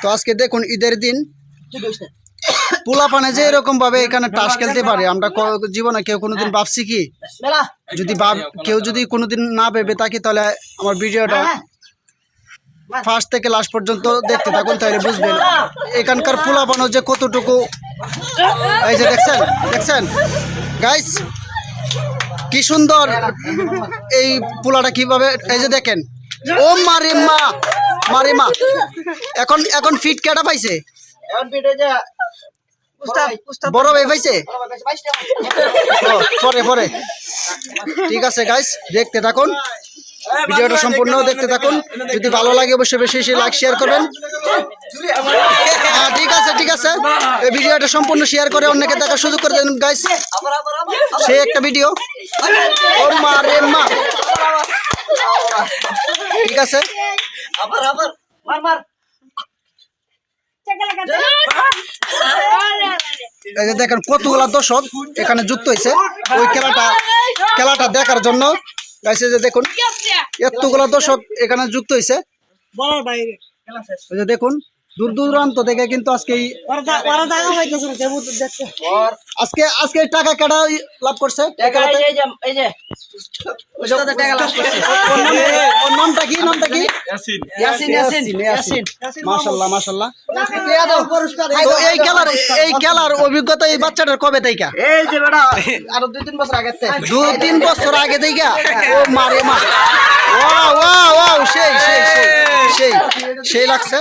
তো আজকে দেখুন ঈদের দিন। পোলা পানে যে এরকম ভাবে এখানে তাস খেলতে পারে, আমরা জীবনে কেউ কোনোদিন ভাবছি কি? যদি কেউ যদি কোনোদিন না ভেবে থাকি, তাহলে আমার ভিডিওটা ফার্স্ট থেকে লাস্ট পর্যন্ত দেখতে থাকুন, তাহলে বুঝবেন এখানকার পোলা পানো যে কতটুকু এই যে দেখছেন দেখছেন? গাইস কি সুন্দর। এই পোলাটা কীভাবে এই যে দেখেন। ও মারে মা মারে মা এখন এখন ফিট কেটা পাইছে বড় ভাই পাইছে? পরে পরে। ঠিক আছে গাইস দেখতে থাকুন। ভিডিওটা সম্পূর্ণ দেখতে থাকুন। যদি ভালো লাগে অবশ্যই বেশি বেশি লাইক শেয়ার করবেন। হ্যাঁ ঠিক আছে ঠিক আছে। এই ভিডিওটা সম্পূর্ণ শেয়ার করে অন্যকে দেখার সুযোগ করে দেন গাইস আবার আবার আবার সে একটা ভিডিও ও মা রে মা ঠিক আছে আবার আবার মার মার দেখেন কতগুলা দর্শক এখানে যুক্ত হয়েছে। ওই খেলাটা খেলাটা দেখার জন্য। গাইছে যে দেখুন এতগুলা দর্শক এখানে যুক্ত হয়েছে। দেখুন দূর দূরান্ত থেকে কিন্তু আজকে আজকে আজকে টাকা কেডা লাভ করছে? এই যে এই যে এই যে। উস্তাদ টাকা লাভ করছে। ওর নাম- ওর নামটা কি? নামটা কি? ইয়াসিন। ইয়াসিন ইয়াসিন মাশাল্লাহ মাশাল্লাহ। দিয়া দাও পুরস্কার তো এই খেলার এই খেলার অভিজ্ঞতা এই বাচ্চাটার কবে থেকে এই যে বেটা আরও দুই তিন বছর আগে দু তিন বছর আগে থেকে ও মারে মা। ওয়াও সেই সেই সেই সেই সেই লাগছে।